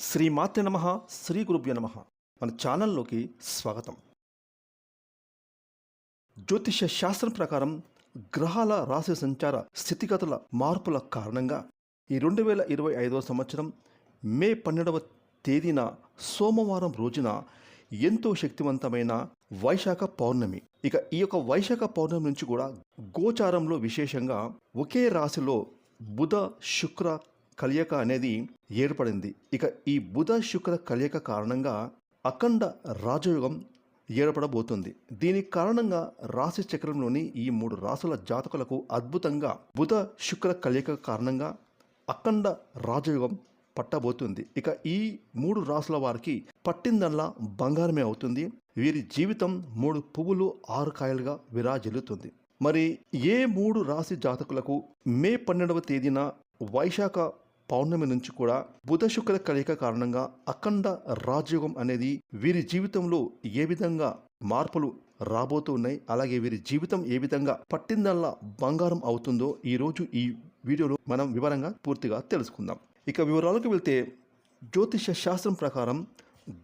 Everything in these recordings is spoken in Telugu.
శ్రీ మాత్ర నమ శ్రీ గురుభ్య నమ. మన ఛానల్లోకి స్వాగతం. జ్యోతిష శాస్త్రం ప్రకారం గ్రహాల రాశి సంచార స్థితిగతుల మార్పుల కారణంగా ఈ రెండు వేల ఇరవై ఐదవ సంవత్సరం మే పన్నెండవ తేదీన సోమవారం రోజున ఎంతో శక్తివంతమైన వైశాఖ పౌర్ణమి. ఇక ఈ యొక్క వైశాఖ పౌర్ణమి నుంచి కూడా గోచారంలో విశేషంగా ఒకే రాశిలో బుధ శుక్ర కలయిక అనేది ఏర్పడింది. ఇక ఈ బుధ శుక్ర కలయిక కారణంగా అఖండ రాజయోగం ఏర్పడబోతుంది. దీని కారణంగా రాశి చక్రంలోని ఈ మూడు రాసుల జాతకులకు అద్భుతంగా బుధ శుక్ర కలయిక కారణంగా అఖండ రాజయోగం పట్టబోతుంది. ఇక ఈ మూడు రాసుల వారికి పట్టిందల్లా బంగారమే అవుతుంది. వీరి జీవితం మూడు పువ్వులు ఆరు కాయలుగా విరాజిల్లుతుంది. మరి ఏ మూడు రాశి జాతకులకు మే పన్నెండవ తేదీన వైశాఖ పౌర్ణమి నుంచి కూడా బుధ శుక్ర కలయిక కారణంగా అఖండ రాజయోగం అనేది వీరి జీవితంలో ఏ విధంగా మార్పులు రాబోతూ ఉన్నాయి అలాగే వీరి జీవితం ఏ విధంగా పట్టిందల్లా బంగారం అవుతుందో ఈరోజు ఈ వీడియోలో మనం వివరంగా పూర్తిగా తెలుసుకుందాం. ఇక వివరాలకు వెళ్తే జ్యోతిష శాస్త్రం ప్రకారం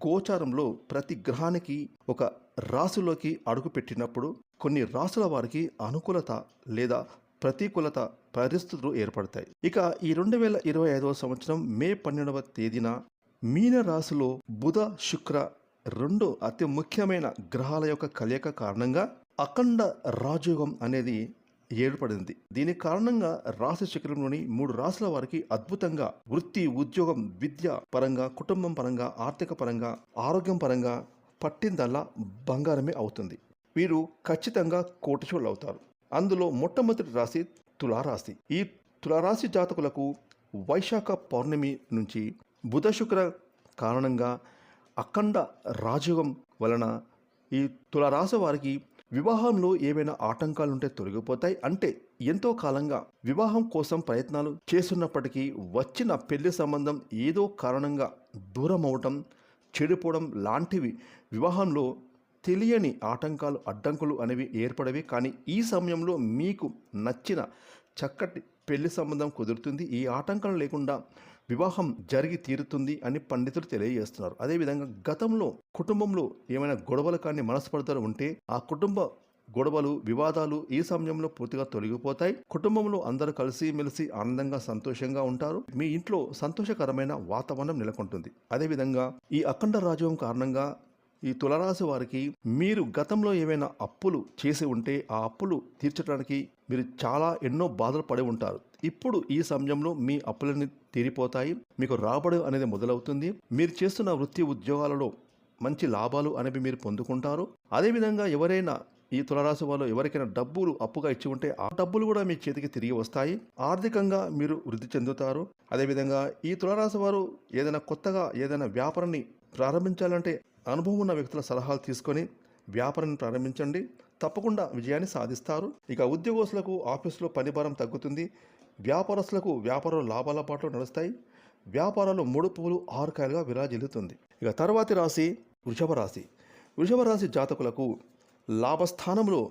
గోచారంలో ప్రతి గ్రహానికి ఒక రాశిలోకి అడుగు పెట్టినప్పుడు కొన్ని రాసుల వారికి అనుకూలత లేదా ప్రతికూలత పరిస్థితులు ఏర్పడతాయి. ఇక ఈ రెండు వేల ఇరవై ఐదవ సంవత్సరం మే పన్నెండవ తేదీన మీన రాశిలో బుధ శుక్ర రెండు అతి ముఖ్యమైన గ్రహాల యొక్క కలయిక కారణంగా అఖండ రాజయోగం అనేది ఏర్పడింది. దీని కారణంగా రాశి చక్రంలోని మూడు రాశుల వారికి అద్భుతంగా వృత్తి ఉద్యోగం విద్య పరంగా కుటుంబం పరంగా ఆర్థిక పరంగా ఆరోగ్యం పరంగా పట్టిందల్లా బంగారమే అవుతుంది. వీరు ఖచ్చితంగా కోటిచోళ్ళు అవుతారు. అందులో మొట్టమొదటి రాశి తులారాశి. ఈ తులారాశి జాతకులకు వైశాఖ పౌర్ణమి నుంచి బుధ శుక్ర కారణంగా అఖండ రాజయోగం వలన ఈ తులారాశి వారికి వివాహంలో ఏవైనా ఆటంకాలుంటే తొలగిపోతాయి. అంటే ఎంతో కాలంగా వివాహం కోసం ప్రయత్నాలు చేస్తున్నప్పటికీ వచ్చిన పెళ్ళి సంబంధం ఏదో కారణంగా దూరం అవటం చెడిపోవడం లాంటివి వివాహంలో తెలియని ఆటంకాలు అడ్డంకులు అనేవి ఏర్పడవి. కానీ ఈ సమయంలో మీకు నచ్చిన చక్కటి పెళ్ళి సంబంధం కుదురుతుంది. ఈ ఆటంకాలు లేకుండా వివాహం జరిగి తీరుతుంది అని పండితులు తెలియజేస్తున్నారు. అదేవిధంగా గతంలో కుటుంబంలో ఏమైనా గొడవలు కానీ మనస్పర్ధలు ఉంటే ఆ కుటుంబ గొడవలు వివాదాలు ఈ సమయంలో పూర్తిగా తొలగిపోతాయి. కుటుంబంలో అందరూ కలిసి మెలిసి ఆనందంగా సంతోషంగా ఉంటారు. మీ ఇంట్లో సంతోషకరమైన వాతావరణం నెలకొంటుంది. అదేవిధంగా ఈ అఖండ రాజవం కారణంగా ఈ తులరాశి వారికి మీరు గతంలో ఏవైనా అప్పులు చేసి ఉంటే ఆ అప్పులు తీర్చడానికి మీరు చాలా ఎన్నో బాధలు పడి ఉంటారు. ఇప్పుడు ఈ సమయంలో మీ అప్పులన్నీ తీరిపోతాయి. మీకు రాబడి అనేది మొదలవుతుంది. మీరు చేస్తున్న వృత్తి ఉద్యోగాలలో మంచి లాభాలు అనేవి మీరు పొందుకుంటారు. అదేవిధంగా ఎవరైనా ఈ తులరాశి వాళ్ళు ఎవరికైనా డబ్బులు అప్పుగా ఇచ్చి ఉంటే ఆ డబ్బులు కూడా మీ చేతికి తిరిగి వస్తాయి. ఆర్థికంగా మీరు వృద్ధి చెందుతారు. అదేవిధంగా ఈ తులరాశి వారు ఏదైనా కొత్తగా ఏదైనా వ్యాపారాన్ని ప్రారంభించాలంటే అనుభవం ఉన్న వ్యక్తుల సలహాలు తీసుకొని వ్యాపారాన్ని ప్రారంభించండి. తప్పకుండా విజయాన్ని సాధిస్తారు. ఇక ఉద్యోగస్తులకు ఆఫీసులో పనిభారం తగ్గుతుంది. వ్యాపారస్తులకు వ్యాపారం లాభాల పాటలు నడుస్తాయి. వ్యాపారాలు మూడు పువ్వులు ఆరు కాయలుగా విరాజిల్లుతుంది. ఇక తర్వాతి రాశి వృషభ రాశి. వృషభ రాశి జాతకులకు లాభస్థానంలో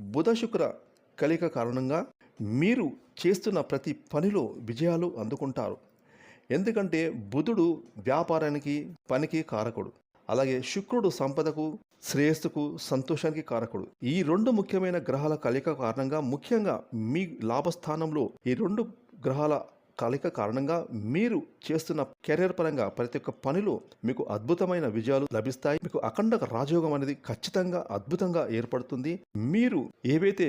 బుధ శుక్ర కలిక కారణంగా మీరు చేస్తున్న ప్రతి పనిలో విజయాలు అందుకుంటారు. ఎందుకంటే బుధుడు వ్యాపారానికి పనికి కారకుడు. అలాగే శుక్రుడు సంపదకు శ్రేయస్సుకు సంతోషానికి కారకుడు. ఈ రెండు ముఖ్యమైన గ్రహాల కలయిక కారణంగా ముఖ్యంగా మీ లాభస్థానంలో ఈ రెండు గ్రహాల కలయిక కారణంగా మీరు చేస్తున్న కెరీర్ పరంగా ప్రతి ఒక్క పనిలో మీకు అద్భుతమైన విజయాలు లభిస్తాయి. మీకు అఖండ రాజయోగం అనేది ఖచ్చితంగా అద్భుతంగా ఏర్పడుతుంది. మీరు ఏవైతే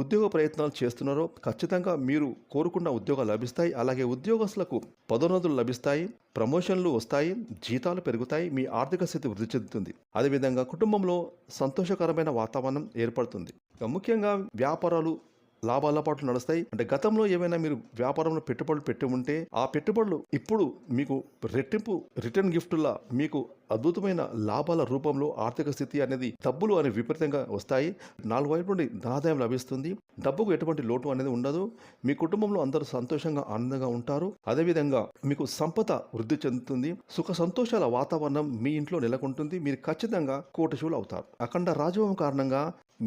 ఉద్యోగ ప్రయత్నాలు చేస్తున్నారో ఖచ్చితంగా మీరు కోరుకున్న ఉద్యోగాలు లభిస్తాయి. అలాగే ఉద్యోగస్తులకు పదోన్నతులు లభిస్తాయి ప్రమోషన్లు వస్తాయి జీతాలు పెరుగుతాయి మీ ఆర్థిక స్థితి వృద్ధి చెందుతుంది. అదేవిధంగా కుటుంబంలో సంతోషకరమైన వాతావరణం ఏర్పడుతుంది. ముఖ్యంగా వ్యాపారాలు లాభాల పాటు నడుస్తాయి. అంటే గతంలో ఏమైనా మీరు వ్యాపారంలో పెట్టుబడులు పెట్టి ఉంటే ఆ పెట్టుబడులు ఇప్పుడు మీకు రెట్టింపు రిటర్న్ గిఫ్ట్లా మీకు అద్భుతమైన లాభాల రూపంలో ఆర్థిక స్థితి అనేది డబ్బులు అనే విపరీతంగా వస్తాయి. నాలుగు వైపు నుండి ఆదాయం లభిస్తుంది. డబ్బుకు ఎటువంటి లోటు అనేది ఉండదు. మీ కుటుంబంలో అందరూ సంతోషంగా ఆనందంగా ఉంటారు. అదేవిధంగా మీకు సంపద వృద్ధి చెందుతుంది. సుఖ సంతోషాల వాతావరణం మీ ఇంట్లో నెలకొంటుంది. మీరు ఖచ్చితంగా కోటశువులు అవుతారు. అఖండ రాజవం కారణంగా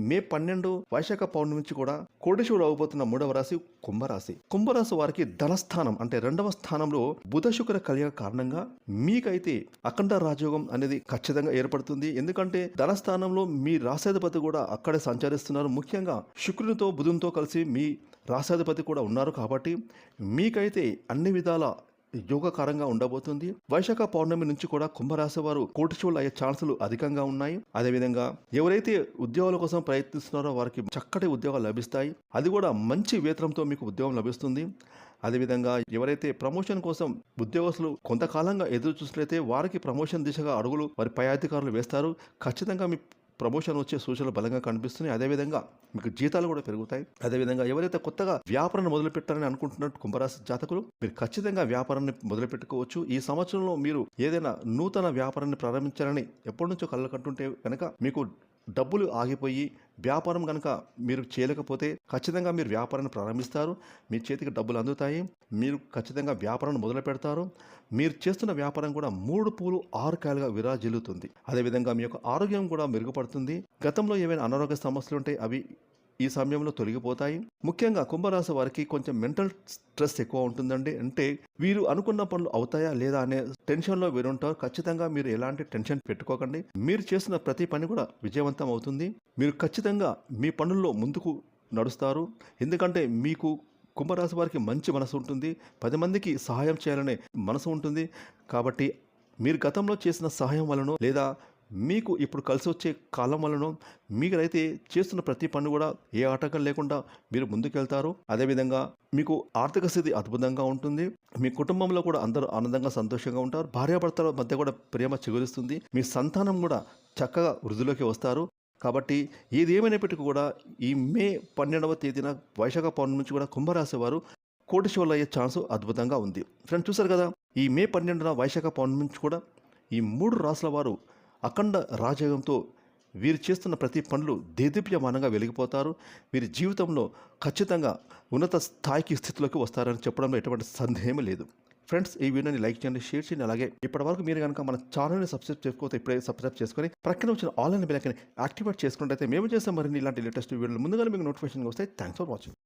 మే పన్నెండు వైశాఖ పౌర్ణమి నుంచి కూడా కోటశివుడు అవబోతున్న మూడవ రాశి కుంభరాశి. కుంభరాశి వారికి ధనస్థానం అంటే రెండవ స్థానంలో బుధ శుక్ర కలియ కారణంగా మీకైతే అఖండ రాజయోగం అనేది ఖచ్చితంగా ఏర్పడుతుంది. ఎందుకంటే ధనస్థానంలో మీ రాశాధిపతి కూడా అక్కడే సంచరిస్తున్నారు. ముఖ్యంగా శుక్రునితో బుధునితో కలిసి మీ రాశాధిపతి కూడా ఉన్నారు కాబట్టి మీకైతే అన్ని విధాల యోగకరంగా ఉండబోతుంది. వైశాఖ పౌర్ణమి నుంచి కూడా కుంభరాశి వారు కోటిచోళ్ళు అయ్యే ఛాన్సులు అధికంగా ఉన్నాయి. అదేవిధంగా ఎవరైతే ఉద్యోగాల కోసం ప్రయత్నిస్తున్నారో వారికి చక్కటి ఉద్యోగాలు లభిస్తాయి. అది కూడా మంచి వేతనంతో మీకు ఉద్యోగం లభిస్తుంది. అదేవిధంగా ఎవరైతే ప్రమోషన్ కోసం ఉద్యోగస్తులు కొంతకాలంగా ఎదురు చూసినట్లయితే వారికి ప్రమోషన్ దిశగా అడుగులు వారి పై అధికారులు వేస్తారు. ఖచ్చితంగా మీ ప్రమోషన్ వచ్చే సూచనలు బలంగా కనిపిస్తున్నాయి. అదేవిధంగా మీకు జీతాలు కూడా పెరుగుతాయి. అదేవిధంగా ఎవరైతే కొత్తగా వ్యాపారాన్ని మొదలు పెట్టారని అనుకుంటున్నట్టు కుంభరాశి జాతకులు మీరు ఖచ్చితంగా వ్యాపారాన్ని మొదలు పెట్టుకోవచ్చు ఈ సంవత్సరంలో మీరు ఏదైనా నూతన వ్యాపారాన్ని ప్రారంభించాలని ఎప్పటి నుంచో కళ్ళు కంటుంటే కనుక మీకు డబ్బులు ఆగిపోయి వ్యాపారం కనుక మీరు చేయలేకపోతే ఖచ్చితంగా మీరు వ్యాపారాన్ని ప్రారంభిస్తారు. మీ చేతికి డబ్బులు అందుతాయి. మీరు ఖచ్చితంగా వ్యాపారాన్ని మొదలు పెడతారు. మీరు చేస్తున్న వ్యాపారం కూడా మూడు పూలు ఆరు కాయలుగా విరాజిల్లుతుంది. అదేవిధంగా మీ యొక్క ఆరోగ్యం కూడా మెరుగుపడుతుంది. గతంలో ఏవైనా అనారోగ్య సమస్యలు ఉంటే అవి ఈ సమయంలో తొలగిపోతాయి. ముఖ్యంగా కుంభరాశి వారికి కొంచెం మెంటల్ స్ట్రెస్ ఎక్కువ ఉంటుందండి. అంటే వీరు అనుకున్న పనులు అవుతాయా లేదా అనే టెన్షన్లో వీరుంటారు. ఖచ్చితంగా మీరు ఎలాంటి టెన్షన్ పెట్టుకోకండి. మీరు చేసిన ప్రతి పని కూడా విజయవంతం అవుతుంది. మీరు ఖచ్చితంగా మీ పనుల్లో ముందుకు నడుస్తారు. ఎందుకంటే మీకు కుంభరాశి వారికి మంచి మనసు ఉంటుంది. పది మందికి సహాయం చేయాలనే మనసు ఉంటుంది. కాబట్టి మీరు గతంలో చేసిన సహాయం వలన లేదా మీకు ఇప్పుడు కలిసి వచ్చే కాలం వలన మీరైతే చేస్తున్న ప్రతి పని కూడా ఏ ఆటంకం లేకుండా మీరు ముందుకెళ్తారు. అదేవిధంగా మీకు ఆర్థిక స్థితి అద్భుతంగా ఉంటుంది. మీ కుటుంబంలో కూడా అందరూ ఆనందంగా సంతోషంగా ఉంటారు. భార్యాభర్తల మధ్య కూడా ప్రేమ చిగురిస్తుంది. మీ సంతానం కూడా చక్కగా వృద్ధిలోకి వస్తారు. కాబట్టి ఏది ఏమైనప్పటికీ కూడా ఈ మే పన్నెండవ తేదీన వైశాఖ పౌర్ణమి నుంచి కూడా కుంభరాశి వారు కోటిశోళ్ళు అయ్యే ఛాన్స్ అద్భుతంగా ఉంది. ఫ్రెండ్స్ చూసారు కదా ఈ మే పన్నెండున వైశాఖ పౌర్ణమి నుంచి కూడా ఈ మూడు రాసుల వారు అఖండ రాజయోగంతో వీరు చేస్తున్న ప్రతి పనులు దేదీప్యమానంగా వెలిగిపోతారు. వీరి జీవితంలో ఖచ్చితంగా ఉన్నత స్థాయికి స్థితిలోకి వస్తారని చెప్పడంలో ఎటువంటి సందేహం లేదు. ఫ్రెండ్స్ ఈ వీడియోని లైక్ చేయండి షేర్ చేయండి అలాగే ఇప్పటివరకు మీరు కనుక మన ఛానల్ని సబ్స్క్రైబ్ చేసుకోతే ఇప్పుడే సబ్స్క్రైబ్ చేసుకొని ప్రక్కన వచ్చిన ఆన్లైన్ బెలకని యాక్టివేట్ చేసుకున్నట్టయితే మేము చేసే మరిన్ని ఇలాంటి లేటెస్ట్ వీడియోలు ముందుగా మీకు నోటిఫికేషన్ వస్తాయి. Thanks for watching